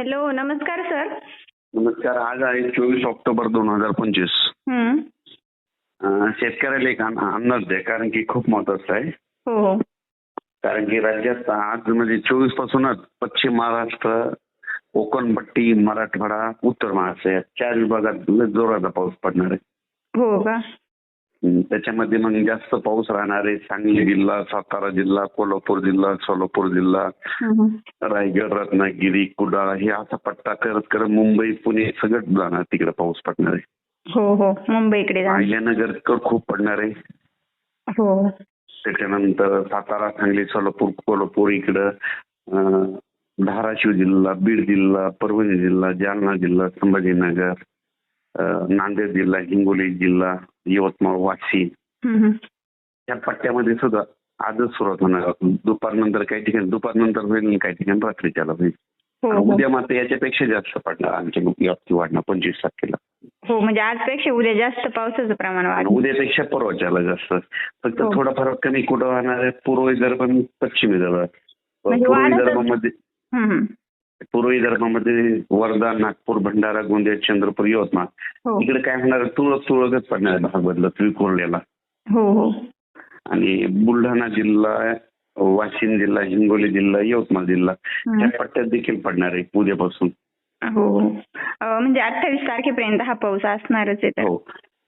Hello नमस्कार sir. नमस्कार आज आहे चोवीस ऑक्टोबर दोन हजार पंचवीस. शेतकऱ्याला एक अंदाज द्या कारण की खूप महत्वाचं आहे. हो. कारण की राज्यात आज म्हणजे चोवीस पासूनच पश्चिम महाराष्ट्र कोकणपट्टी मराठवाडा उत्तर महाराष्ट्र या चार विभागात जोराचा पाऊस पडणार आहे. हो का? त्याच्यामध्ये मग जास्त पाऊस राहणार आहे. सांगली जिल्हा सातारा जिल्हा कोल्हापूर जिल्हा सोलापूर जिल्हा. रायगड रत्नागिरी कुडाळ हे असा पट्टा करत करत मुंबई पुणे सगळं जाणार. तिकडे पाऊस पडणार आहे. हो हो. मुंबईकडे अहिल्यानगर खूप पडणार आहे. हो. त्याच्यानंतर सातारा सांगली सोलापूर कोल्हापूर इकडं धाराशिव जिल्हा बीड जिल्हा परभणी जिल्हा जालना जिल्हा संभाजीनगर नांदेड जिल्हा हिंगोली जिल्हा यवतमाळ हं. या पट्ट्यामध्ये सुद्धा आजच सुरुवात होणार. दुपारनंतर काही ठिकाणी दुपारनंतर होईल काही ठिकाणी रात्रीच्याला होईल हो हो उद्या मात्र याच्यापेक्षा जास्त पडणार आमच्या व्याप्ती वाढणार पंचवीस तारखेला हो म्हणजे आजपेक्षा उद्या जास्त पावसाचं प्रमाण आणि वाढ उद्यापेक्षा परवाच्याला जास्त फक्त हो. थोडाफार कमी कुठं राहणार आहे पूर्व विदर्भ आणि पश्चिम विदर्भ म्हणजे पूर्व विदर्भामध्ये. पूर्व विदर्भामध्ये वर्धा नागपूर भंडारा गोंदिया चंद्रपूर यवतमाळ हो. इकडे काय होणार आहे? तुरळक तुरळकच पडणार आहे भाग बदलत विखुरलेला हो हो. आणि बुलढाणा जिल्हा वाशिम जिल्हा हिंगोली जिल्हा यवतमाळ जिल्हा. या पट्ट्यात देखील पडणार आहे उद्यापासून हो हो. म्हणजे अठ्ठावीस तारखेपर्यंत हा पाऊस असणारच आहे हो.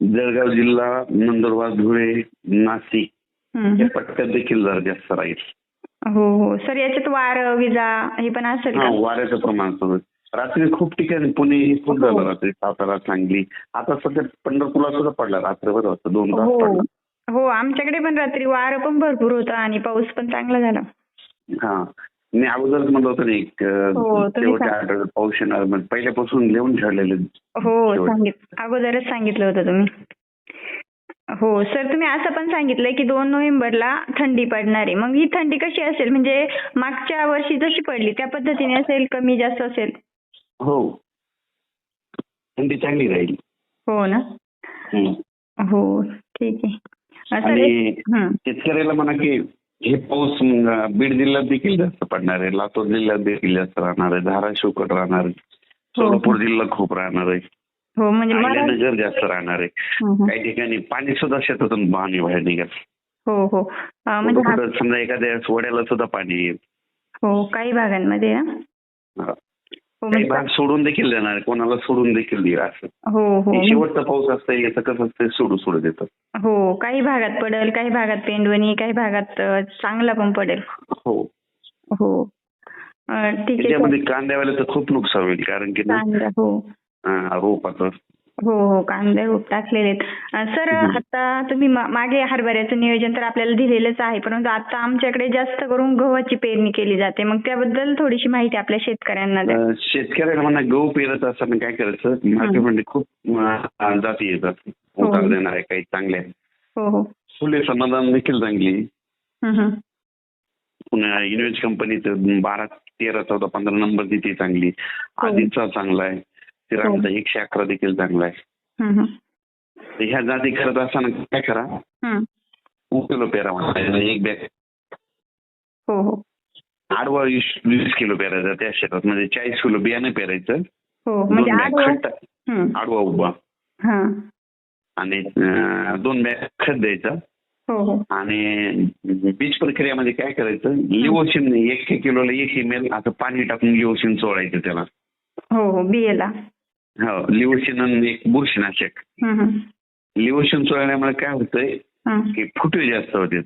जळगाव जिल्हा नंदुरबार धुळे नाशिक या. पट्ट्यात देखील जरा जास्त राहील हो हो. सर याच्यात वारं विजा हे पण असेल हा का वाऱ्याचं प्रमाण आहे. रात्री खूप ठिकाणी पुणे हे खूप हो. झालं रात्री सातारा सांगली. आता सध्या पंढरपूरला सुद्धा पडला रात्रभर होतं दोन तास हो. पडला. हो आमच्याकडे पण रात्री वारं पण भरपूर होतं आणि पाऊस पण चांगला झाला. हा. मी अगोदरच म्हणलं होतं ना एक हो, तुम्ही शेवटच्या आठवड्यात पाऊस येणार म्हणजे पहिल्यापासून लिहून ठेवलेले हो शेवट. सांगित अगोदरच सांगितलं होतं तुम्ही. हो सर तुम्ही असं पण सांगितलंय की दोन नोव्हेंबरला थंडी पडणार. आहे मग ही थंडी कशी असेल? म्हणजे मागच्या वर्षी जशी पडली त्या पद्धतीने असेल कमी जास्त असेल? हो. थंडी चांगली राहील. हो ना. हो ठीक आहे. आणि हं. शेतकऱ्याला म्हणा की हे पाऊस बीड जिल्ह्यात देखील जास्त पडणार आहे. लातूर जिल्ह्यात देखील जास्त राहणार आहे. धाराशिवकड राहणार आहे. सोलापूर जिल्हा खूप राहणार आहे. हो म्हणजे अहिल्यानगर जास्त राहणार आहे. काही ठिकाणी पाणी सुद्धा शेतातून पाणी बाहेर निघेल. हो हो. म्हणजे समजा एखाद्या वड्याला सुद्धा पाणी येईल. हो काही भागांमध्ये हा. काही म्हणजे भाग सोडून देखील देणार कोणाला सोडून देखील देईल असं. हो हो शेवटचा पाऊस असतं याचं कसं असतं सोडू सोडू देतं हो काही भागात पडेल काही भागात पेंडवणी काही भागात चांगला पण पडेल. हो. हो. ठीक आहे त्याच्यामध्ये कांद्यावाले तर खूप नुकसान होईल कारण की हा, रोपाचं हो हो कांदे रोप टाकलेले सर. आता तुम्ही मागे हरभऱ्याचं नियोजन तर आपल्याला दिलेलंच आहे परंतु आता आमच्याकडे जास्त करून गव्हाची पेरणी केली जाते. मग त्याबद्दल थोडीशी माहिती आपल्या शेतकऱ्यांना द्या. अं, शेतकऱ्याला म्हणा गहू पेरत असताना काय करायचं? मार्केटमध्ये खूप अं, जाती येतात. उतार देणार आहे काही चांगल्या हो हो. फुले समाधान देखील चांगली. पुन्हा इन्व्हेस्ट कंपनीचं बारा तेरा चौदा पंधरा नंबर तिथे चांगली. हो. आधीचा चांगला आहे. तिरांचा एकशे अकरा देखील चांगला आहे. तर ह्या जाती करत असताना काय करा? हम्म. किलो पेरा म्हणा. एक बॅग. हो हो. आडवा वीस वीस किलो पेरायचा त्या शेतात म्हणजे चाळीस किलो बियाणं पेरायचं. हो म्हणजे आडवं उभा. हा. आणि दोन बॅग खत द्यायचं. हो हो. आणि बीज प्रक्रियामध्ये काय करायचं? लिओसिन एक किलोला एक एम एल असं पाणी टाकून लिओसिन चोळायचं त्याला. हो हो. बियेला. हो आणि एक बुरशीनाशक. लिओसिन चोळल्यामुळे काय होतंय. की फुटवे जास्त होते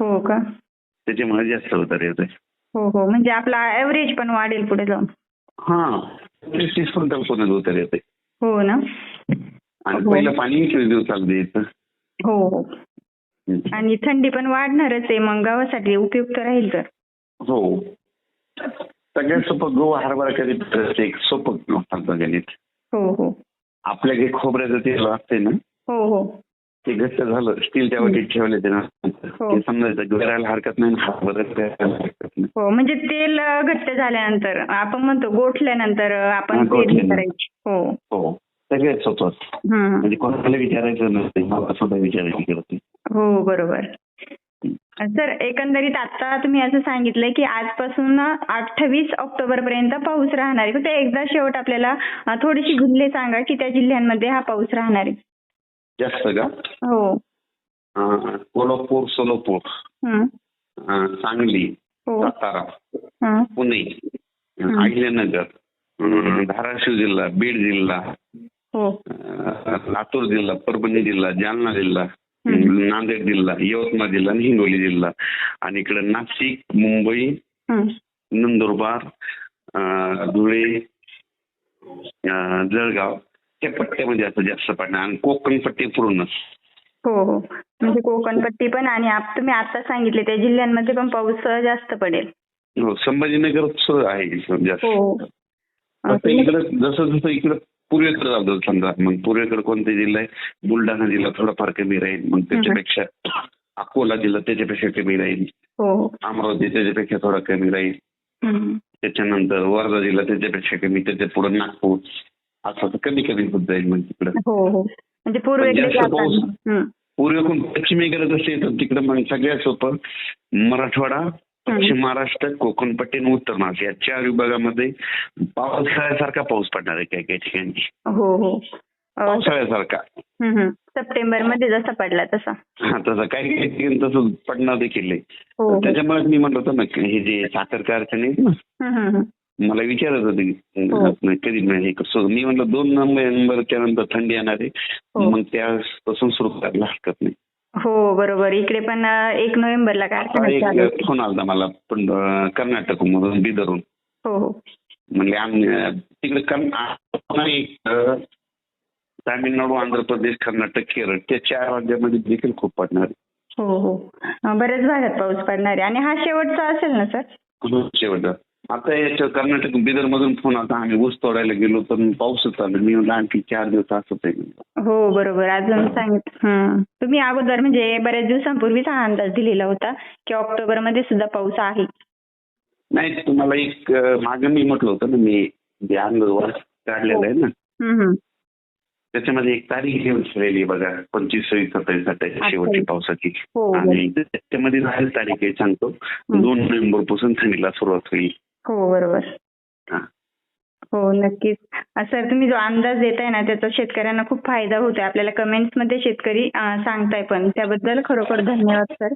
हो का? त्याच्यामुळे जास्त उतार येतोय. हो हो. म्हणजे आपला ऍव्हरेज पण वाढेल पुढे जाऊन. हा. पर्यंत उतार येते हो ना? आणि हो. पहिलं पाणी दिवसाला द्यायचं हो हो. आणि थंडी पण वाढणारच आहे मग गव्हासाठी उपयुक्त राहील तर. हो. सगळ्यात सोपं गहू हरभरा कधी एक सोपं गणित. हो हो. आपल्या जे खोबऱ्याचं तेल असते ना हो हो. ते घट्ट झालं स्टीलच्या वाटीत ठेवले ते ना. हो. समजायचं गळायला हरकत नाही हरकत नाही. हो म्हणजे तेल घट्ट झाल्यानंतर आपण म्हणतो गोठल्यानंतर हा, आपण. करायची हो. हो. सगळ्यात सोपं हम्म. म्हणजे कोणाला विचारायचं नसते मला सुद्धा विचारायची करते हो बरोबर. सर एकंदरीत आता तुम्ही असं सांगितलंय की आजपासून अठ्ठावीस ऑक्टोबर पर्यंत पाऊस राहणार आहे. फक्त एकदा शेवट आपल्याला थोडीशी जिल्हे सांगा की त्या जिल्ह्यांमध्ये हा पाऊस राहणार आहे. जास्त का? हो. कोल्हापूर सोलापूर. सांगली हो. सातारा. पुणे. अहिल्यानगर धाराशिव जिल्हा बीड जिल्हा हो. लातूर जिल्हा परभणी जिल्हा जालना जिल्हा. नांदेड जिल्हा यवतमाळ जिल्हा आणि हिंगोली जिल्हा. आणि इकडे नाशिक मुंबई हं. नंदुरबार धुळे जळगाव त्या पट्ट्यामध्ये असं जास्त पडणार. आणि कोकण पट्टी पूर्णच. हो हो. म्हणजे कोकणपट्टी पण आणि तुम्ही आता सांगितले त्या जिल्ह्यांमध्ये पण पाऊस जास्त पडेल. हो संभाजीनगर आहे जास्त. हो. जसं जसं इकडं पूर्वेकडे जातो समजा. मग पूर्वेकडे कोणते जिल्हा? आहे बुलढाणा जिल्हा थोडाफार कमी राहील. मग त्याच्यापेक्षा अकोला जिल्हा त्याच्यापेक्षा कमी राहील. हो. अमरावती त्याच्यापेक्षा थोडा कमी राहील. त्याच्यानंतर वर्धा जिल्हा त्याच्यापेक्षा कमी त्याच्या पुढे नागपूर. असं कमी कमी होत जाईल मग तिकडं. हो हो. म्हणजे पाऊस. हं. पूर्वेकडून पश्चिमेकडे कसं येतं तिकडं मग सगळ्यात सोपं मराठवाडा पश्चिम महाराष्ट्र कोकण पट्टी आणि उत्तर महाराष्ट्र या चार विभागामध्ये पावसाळ्यासारखा पाऊस पडणार आहे काही काही ठिकाणी हो हो पावसाळ्यासारखा. सप्टेंबरमध्ये जसा पडला तसा हा तसं काही काही ठिकाणी तसं पडणार देखील आहे. हो हो त्याच्यामुळे मी म्हणत होतो ना हे जे साखर कारखाने आहेत ना. मला विचारत होते हो. कधी हे कसं मी म्हणलं दोन नोव्हेंबरच्या नंतर थंडी येणार आहे. मग त्यापासून सुरू करायला हरकत नाही हो बरोबर. इकडे पण एक नोव्हेंबरला. एक फोन आला मला पण अं, कर्नाटकमधून बिदरून. हो हो. आम्ही अं, तिकडे तामिळनाडू आंध्र प्रदेश कर्नाटक केरळ त्या चार राज्यामध्ये देखील खूप पडणार. हो हो. बऱ्याच भागात पाऊस पडणार आहे. आणि हा शेवटचा असेल ना सर? हो, शेवट आता याच्या कर्नाटक बिदर मधून फोन आता आम्ही ऊस तोडायला गेलो तर पाऊसच चालू मी म्हणलं आणखी चार दिवस आहे. म्हणलं. हो बरोबर. अजून सांगितलं. तुम्ही अगोदर म्हणजे बऱ्याच दिवसांपूर्वीच हा अंदाज दिलेला होता की ऑक्टोबरमध्ये सुद्धा पाऊस आहे. नाही तुम्हाला एक मागं मी म्हटलं होतं ना मी जे अंगवर काढलेलं आहे ना. हं. त्याच्यामध्ये एक तारीख घेऊन ठेवलेली बघा पंचवीस सव्वीस सत्तावीस अठ्ठावीस शेवटची पावसाची. हो आणि त्याच्यामध्ये राहील तारीख आहे सांगतो. दोन नोव्हेंबरपासून थंडीला सुरुवात होईल. हो बरोबर. हा. नक्कीच. सर तुम्ही जो अंदाज देताय ना त्याचा शेतकऱ्यांना खूप फायदा होतोय. आपल्याला कमेंट्समध्ये शेतकरी सांगताय पण. त्याबद्दल खरोखर धन्यवाद सर.